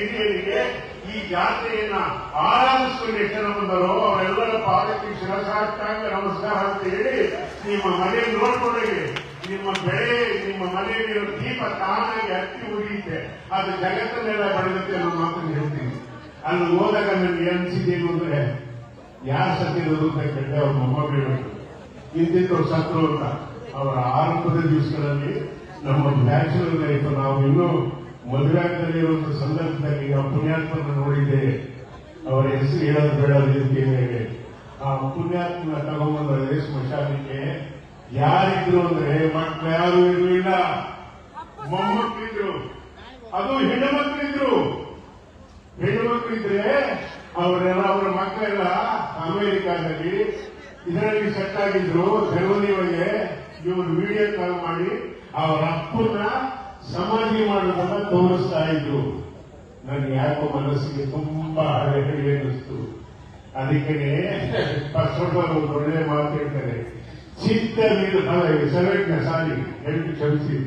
ಹಿರಿಯರಿಗೆ ಈ ಜಾತ್ರೆಯನ್ನ ಆರಾಧಿಸಿಕೊಂಡು ಎಷ್ಟು ಜನ ಬಂದರೋ ಅವರೆಲ್ಲರ ಪಾದಕ್ಕೆ ಶಿರಸಾಷ್ಟಾಂಗ ನಮಸ್ಕಾರ ಅಂತ ಹೇಳಿ ನಿಮ್ಮ ಮನೆ ನೋಡ್ಕೊಂಡಿ ನಿಮ್ಮ ಬೆಳೆ, ನಿಮ್ಮ ಮನೆಯಲ್ಲಿರೋ ದೀಪ ತಾನಾಗಿ ಹತ್ತಿ ಉರಿಯುತ್ತೆ ಅದು ಜಗತ್ತನ್ನೆಲ್ಲ ಬೆಳೆಯುತ್ತೆ ಅನ್ನೋ ಮಾತನ್ನು ಹೇಳ್ತೀನಿ. ಅಲ್ಲಿ ಹೋದಾಗ ನನಗೆ ಅನಿಸಿದ್ದೇನು ಅಂದ್ರೆ, ಯಾರು ಸತ್ತಿರೋದು ಅಂತ ಕೇಳಿದೆ ಅವ್ರ ಮೊಮ್ಮಗಳು. ಇಂತಿಂತವ್ರು ಸತ್ರು ಅಂತ. ಅವರ ಆರಂಭದ ದಿವಸಗಳಲ್ಲಿ ನಮ್ಮ ಬ್ಯಾಚುಲರ್ ಲೈಫ್ ನಾವು ಇನ್ನೂ ಮದುವೆ ಇರುವಂತಹ ಸಂದರ್ಭದಲ್ಲಿ ನಾವು ಪುಣ್ಯಾತ್ಮನ ನೋಡಿದ್ದೆ ಅವರ ಹೆಸರು ಹೇಳೋದು ಬೇಡ ಮೇಲೆ ಆ ಪುಣ್ಯಾತ್ಮನ ತಗೊಂಬಂದ್ರೆ ಸ್ಮಶಾನಕ್ಕೆ ಯಾರಿದ್ರು ಅಂದ್ರೆ ಮಕ್ಕಳು ಯಾರು ಇರಲಿಲ್ಲ. ಮೊಮ್ಮಕ್ಕಳಿದ್ರು, ಅದು ಹೆಣ್ಣು ಹೆಣ್ಣುಮಕ್ಕಳಿದ್ರೆ ಹೆಣ್ಣು ಮಕ್ಕಳಿದ್ರೆ ಅವರೆಲ್ಲ ಅವರ ಮಕ್ಕಳೆಲ್ಲ ಅಮೆರಿಕಾದಲ್ಲಿ ಇದರಲ್ಲಿ ಸೆಟ್ ಆಗಿದ್ರು ಜರ್ಮನಿ ಒಳಗೆ ಇವರು ವಿಡಿಯೋ ಕಾಲ್ ಮಾಡಿ ಅವರ ಅಪ್ಪನ ಸಮಾಧಿ ಮಾಡೋದನ್ನ ತೋರಿಸ್ತಾ ಇದ್ರು. ನನ್ ಯಾಕೋ ಮನಸ್ಸಿಗೆ ತುಂಬಾ ಹಳೆ ಹಳಿ ಅನ್ನಿಸ್ತು. ಅದಕ್ಕೆ ಬಸವಣ್ಣ ಒಂದು ಒಳ್ಳೆ ಮಾತು ಹೇಳ್ತಾರೆ. ಚಿತ್ತ ಸೆವೆಂಟ್ನ ಸಾರಿ ಎಂಟು ಕ್ಷಮಿಸಿ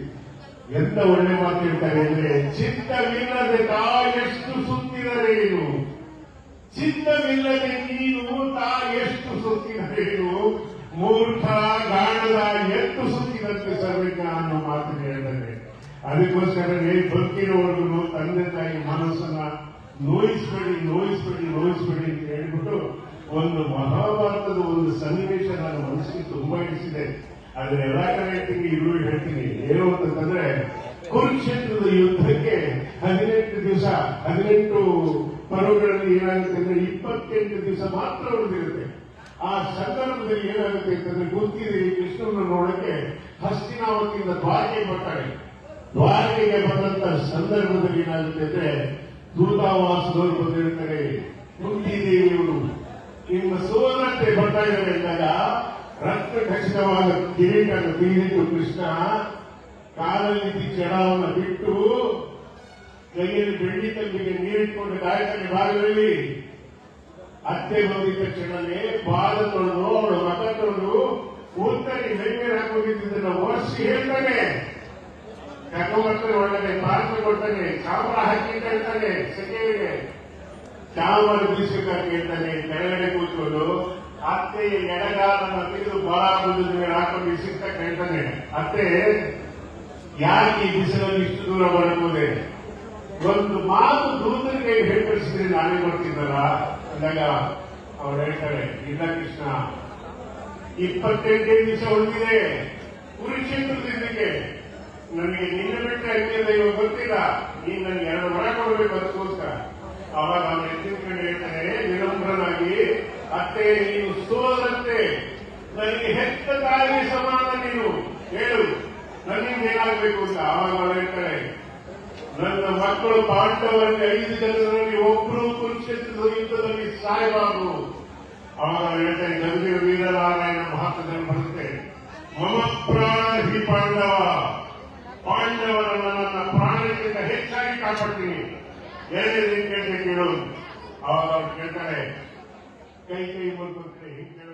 ಎಂತ ಒಳ್ಳೆ ಮಾತು ಹೇಳ್ತಾರೆ ಅಂದ್ರೆ ಚಿತ್ತವಿಲ್ಲದೆ ಸುತ್ತಿದರೆ ಏನು? ಚಿತ್ತವಿಲ್ಲದೆ ನೀನು ತಾ ಎಷ್ಟು ಸುತ್ತಿದರೇನು ಮೂರ್ಖ ಗಾಣದ ಎಷ್ಟು ಸುತ್ತಿನಂತೆ ಸರ್ವಜ್ಞ ಅನ್ನೋ ಮಾತು ಹೇಳ್ತಾರೆ. ಅದಕ್ಕೋಸ್ಕರನೇ ಬದುಕಿರೋವರೆಗೂ ತಂದೆ ತಾಯಿ ಮನಸ್ಸನ್ನ ನೋಯಿಸ್ಬೇಡಿ ನೋಯಿಸ್ಬೇಡಿ ನೋಯಿಸ್ಬೇಡಿ ಅಂತ ಹೇಳ್ಬಿಟ್ಟು ಒಂದು ಮಹಾಭಾರತದ ಒಂದು ಸನ್ನಿವೇಶ ನನ್ನ ಮನಸ್ಸಿಗೆ ತುಂಬಾ ಇಡಿಸಿದೆ ಆದ್ರೆ ಎಲ್ಲಾ ಕಡೆ ಹೇಳ್ತೀನಿ ಇಲ್ಲೂ ಹೇಳ್ತೀನಿ. ಏನು ಅಂತಂದ್ರೆ, ಕುರುಕ್ಷೇತ್ರದ ಯುದ್ಧಕ್ಕೆ ಹದಿನೆಂಟು ದಿವಸ, ಹದಿನೆಂಟು ಪರ್ವಗಳಲ್ಲಿ ಏನಾಗುತ್ತೆ ಅಂದ್ರೆ ಇಪ್ಪತ್ತೆಂಟು ದಿವಸ ಮಾತ್ರ ಉಳಿದಿರುತ್ತೆ. ಆ ಸಂದರ್ಭದಲ್ಲಿ ಏನಾಗುತ್ತೆ ಅಂತಂದ್ರೆ ಗುರ್ತಿದೆ ಕೃಷ್ಣನ ನೋಡಕ್ಕೆ ಹಸ್ತಿನಾವತಿಯಿಂದ ದ್ವಾರಕೆ ಬರ್ತಾಳೆ. ದ್ವಾರಕೆಗೆ ಬಂದಂತ ಸಂದರ್ಭದಲ್ಲಿ ಏನಾಗುತ್ತೆ ಅಂದ್ರೆ ದೂತಾವಾಸದವರು ಬಂದಿರ್ತಾರೆ ಇವರು ನಿಮ್ಮ ಸುವರ್ಣತೆ ಬರ್ತಾ ಇದ್ದಾರೆ ಅಂದಾಗ ರಕ್ತ ಖಚಿತವಾದ ಕಿರೀಟ ಬೀರಿಟ್ಟು ಕೃಷ್ಣ, ಕಾಲಲ್ಲಿ ಜಡವನ್ನು ಬಿಟ್ಟು ಕೈಯಲ್ಲಿ ಬೆಳ್ಳಿ ತಂಬಿಗೆ ನೀರಿಟ್ಕೊಂಡು ಕಾಯ್ತಾನೆ ಭಾಗದಲ್ಲಿ ಅತ್ತೆ ಬಂದಿದ್ದ ತಕ್ಷಣನೇ ಪಾದ ತೊಳೆದು ಅವಳ ಮತ ತೊಳೆದು ಉತ್ತರಿ ಮೈಮೇಲೆ ಹಾಕೊಂಡಿದ್ದನ್ನ ಒರೆಸಿ ಹೇಳ್ತಾನೆ. ಕರ್ಕೊಂಡ್ಬರ್ತಾನೆ ಒಳ್ಳೆ ಪಾತ್ರ ಕೊಡ್ತಾನೆ, ಚಾಮರ ಹಾಕಿ ಹೇಳ್ತಾನೆ ಸೆಕೆಗೆ ಚಾಮರ ಬೀಸಬೇಕಾಗಿ ಹೇಳ್ತಾನೆ, ಕೆಳಗಡೆ ಕೂತ್ಕೊಂಡು ಅತ್ತೆ ಎಡಗಾಲನ್ನ ತೆಗೆದು ಬಾಳ ಬಂದು ಹಾಕೊಂಡು ಬಿಸಿಕ್ತಾ ಹೇಳ್ತಾನೆ. ಅತ್ತೆ, ಯಾಕೆ ಈ ಬಿಸಿಲಲ್ಲಿ ಇಷ್ಟು ದೂರ ಬರಬಹುದೇ ಒಂದು ಮಾತು ದೂರದಲ್ಲಿ ಹೇಳ್ಕರಿಸಿದ್ರೆ ನಾನೇ ಬರ್ತಿದ್ದಲ್ಲ ಅಂದಾಗ ಅವ್ರು ಹೇಳ್ತಾರೆ, ಇಲ್ಲ ಕೃಷ್ಣ, ಇಪ್ಪತ್ತೆಂಟೇ ದಿವಸ ಉಳಿದಿದೆ. ಕುರುಕ್ಷೇತ್ರದಿಂದಕ್ಕೆ ನನಗೆ ನಿನ್ನ ಬಿಟ್ಟರೆ ಅನ್ಯದ ಇವಾಗ ಗೊತ್ತಿಲ್ಲ. ನೀನು ನನಗೆ ಎರಡು ಮರ ಕೊಡಬೇಕು ಅದಕ್ಕೋಸ್ಕರ. ಅವಾಗ ಅವನು ಎತ್ತಿನ ಕಡೆ ಹೇಳ್ತಾರೆ ವಿನಮ್ರನಾಗಿ ಅತ್ತೆ ನೀನು ಸೋದಂತೆ ನನಗೆ ಹೆತ್ತ ತಾಯಿ ಸಮಾನ ನೀನು. ಹೇಳು, ನನ್ನಿಂದ ಏನಾಗಬೇಕು ಅಂತ? ಅವಾಗ ಅವಳು ಹೇಳ್ತಾರೆ ನನ್ನ ಮಕ್ಕಳು ಪಾಂಡವರಲ್ಲಿ ಐದು ಜನರಲ್ಲಿ ಒಬ್ಬರು ಕುರುಕ್ಷೇತ್ರದ ಯುದ್ಧದಲ್ಲಿ ಸಾಯಬಾರದು. ಅವಾಗ ಹೇಳ್ತಾರೆ ಗಂಭೀರ ವೀರನಾರಾಯಣ ಮಹಾತ್ಮ ಬರುತ್ತೆ ಮಮ ಪ್ರಾಣ ಹಿ ಪಾಂಡವ. ಕಾಪಾಡ್ತೀನಿ ಎರಡನೇ ಕೇಳೋದು ಕೇಳು ಅವಾಗ ಅವ್ರು ಕೇಳ್ತಾರೆ ಕೈ ಕೈ ಮುರ್ಕೊತಾರೆ ಹಿಂಗೆ